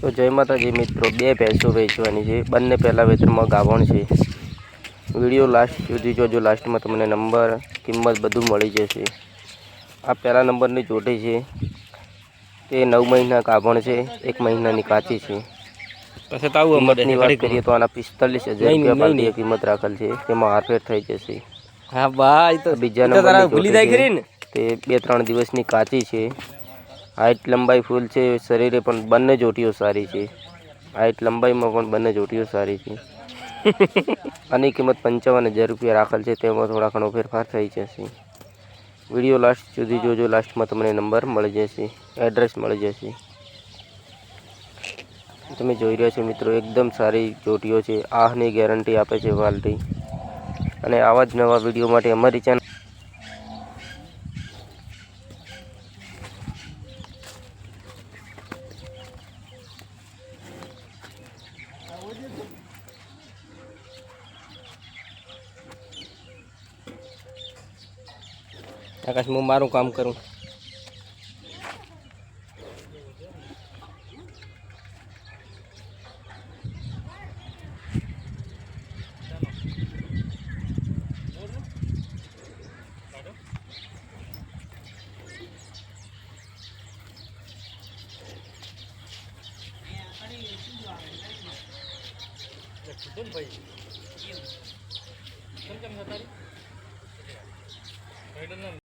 તો જય માતાજી મિત્રો બે ભેંસો વેચવાની છે. બંને પહેલાં વેતરમાં ગાભણ છે. વીડિયો લાસ્ટ સુધી જોજો. લાસ્ટમાં તમને નંબર કિંમત બધું મળી જશે. આ પહેલા નંબરની જોડી છે. તે નવ મહિના ગાભણ છે. એક મહિનાની કાચી છે. પછી તાવ કિંમતની વાત કરીએ તો આના પિસ્તાલીસ હજાર રૂપિયા પાર્ટીએ કિંમત રાખેલ છે. તેમાં હારફેર થઈ જશે. હા ભાઈ તો બીજા નંબરની ભૂલી જાય ખરી ને. તે બે ત્રણ દિવસની કાચી છે. હાઇટ લંબાઈ ફૂલ છે, શરીરે પણ બંને જોટીઓ સારી છે. હાઇટ લંબાઈમાં પણ બંને જોટીઓ સારી છે. આની કિંમત પંચાવન હજાર રૂપિયા રાખેલ છે, તેમાં થોડા ઘણો ફેરફાર થઈ જશે. વીડિયો લાસ્ટ સુધી જોજો લાસ્ટમાં તમને નંબર મળી જશે એડ્રેસ મળી જશે. તમે જોઈ રહ્યા છો મિત્રો, એકદમ સારી જોટીઓ છે, આહની ગેરંટી આપે છે વાલટી. અને આવા જ નવા વીડિયો માટે અમારી ચેનલ આકાશ હું મારું કામ કરું. ભાઈ. કેમ? કેમ નતારી